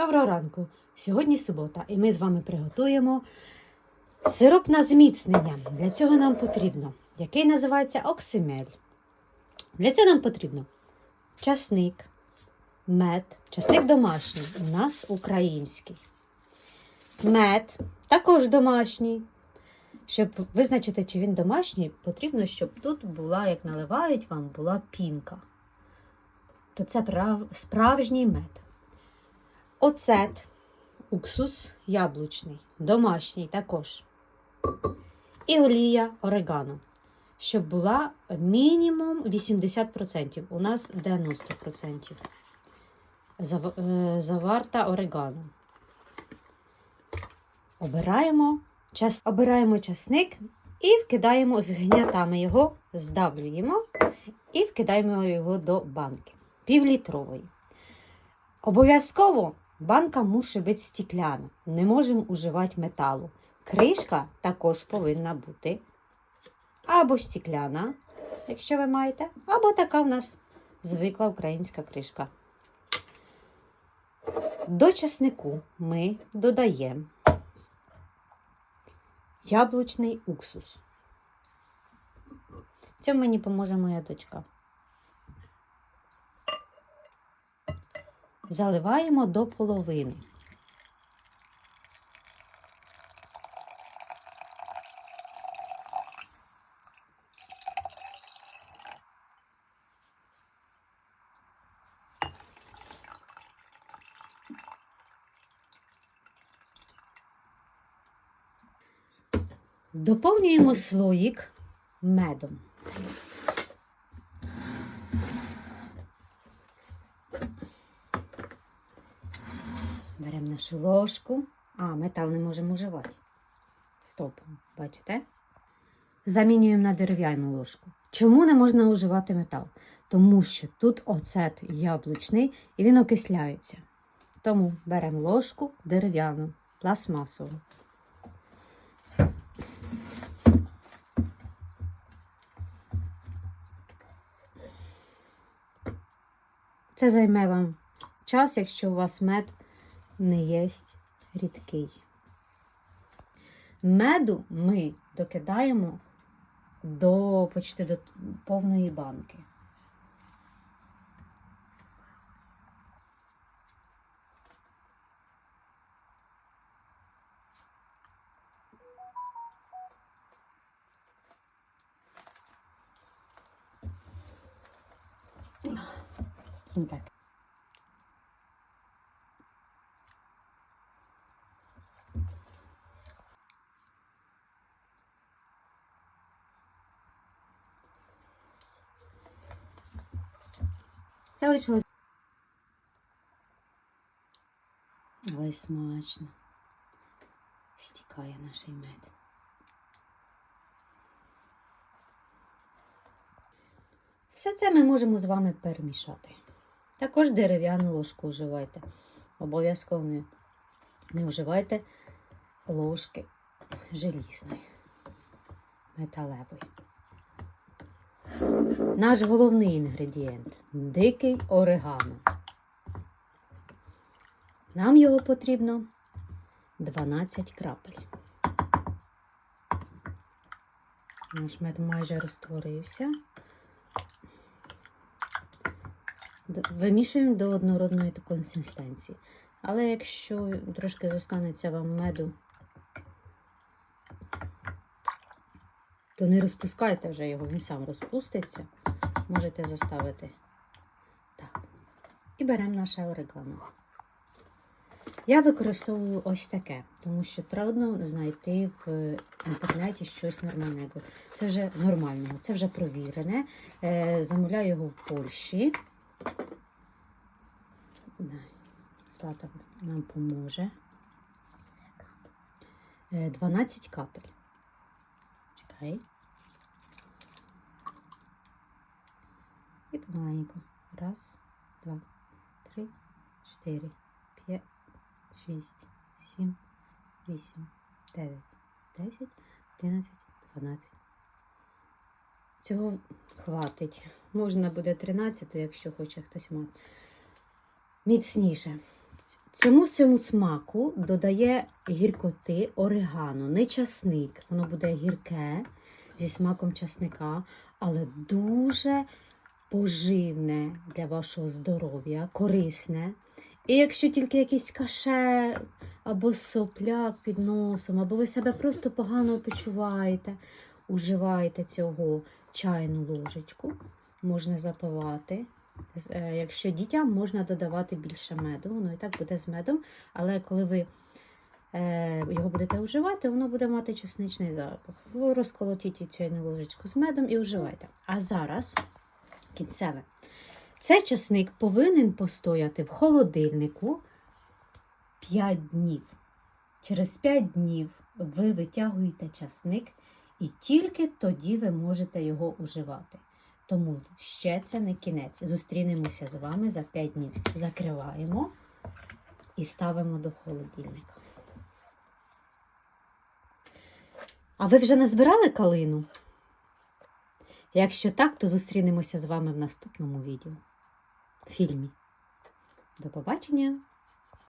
Доброго ранку! Сьогодні субота, і ми з вами приготуємо сироп на зміцнення. Для цього нам потрібно, який називається оксимель. Для цього нам потрібно часник, мед, часник домашній, у нас український. Мед, також домашній. Щоб визначити, чи він домашній, потрібно, щоб тут була, як наливають вам, була пінка. То це прав- справжній мед. Оцет, уксус яблучний, домашній також. І олія орегано, щоб була мінімум 80%. У нас 90% е, заварта орегано. Обираємо, час, обираємо часник і вкидаємо з гнятами його, здавлюємо і вкидаємо його до банки півлітрової. Обов'язково банка мусить бути стікляна. Не можемо уживати металу. Кришка також повинна бути або стікляна, якщо ви маєте, або така в нас звикла українська кришка. До часнику ми додаємо яблучний уксус. В цьому мені поможе моя дочка. Заливаємо до половини. Доповнюємо слоїк медом. Беремо нашу ложку. А, метал не можемо вживати. Стоп, бачите? Замінюємо на дерев'яну ложку. Чому не можна уживати метал? Тому що тут оцет яблучний і він окисляється. Тому беремо ложку дерев'яну, пластмасову. Це займе вам час, якщо у вас мед не є рідкий. Меду ми докидаємо до почти до повної банки. Так. Це. Але смачно. Стікає наш мед. Все це ми можемо з вами перемішати. Також дерев'яну ложку вживайте. Обов'язково не, не вживайте ложки желізної, металевої. Наш головний інгредієнт дикий орегано. Нам його потрібно 12 крапель. Наш мед майже розтворився. Вимішуємо до однородної консистенції. Але якщо трошки зостанеться вам меду, то не розпускайте вже його, він сам розпуститься. Можете заставити так. І беремо наше орегано. Я використовую ось таке, тому що трудно знайти в інтернеті щось нормального. Це вже нормального, це вже провірене. Е, Замовляю його в Польщі. Злата нам поможе. Е, 12 капель. Чекай. І помаленьку. Раз, два, три, чотири, п'ять, шість, сім, вісім, дев'ять, десять, одинадцять, дванадцять. Цього хватить. Можна буде 13, якщо хоче хтось мати. Міцніше. Цьому всьому смаку додає гіркоти орегано, не часник. Воно буде гірке зі смаком часника, але дуже поживне для вашого здоров'я, корисне. І якщо тільки якийсь каше або сопляк під носом, або ви себе просто погано почуваєте, уживаєте цього чайну ложечку, можна запивати. Е, Якщо дітям можна додавати більше меду, воно і так буде з медом, але коли ви е, його будете вживати, воно буде мати чесничний запах. Ви розколотіть цю ложечку з медом і вживайте. А зараз кінцеве. Цей часник повинен постояти в холодильнику 5 днів. Через 5 днів ви витягуєте часник, і тільки тоді ви можете його уживати. Тому ще це не кінець. Зустрінемося з вами за 5 днів. Закриваємо і ставимо до холодильника. А ви вже назбирали калину? Якщо так, то зустрінемося з вами в наступному відео. Фільмі. До побачення!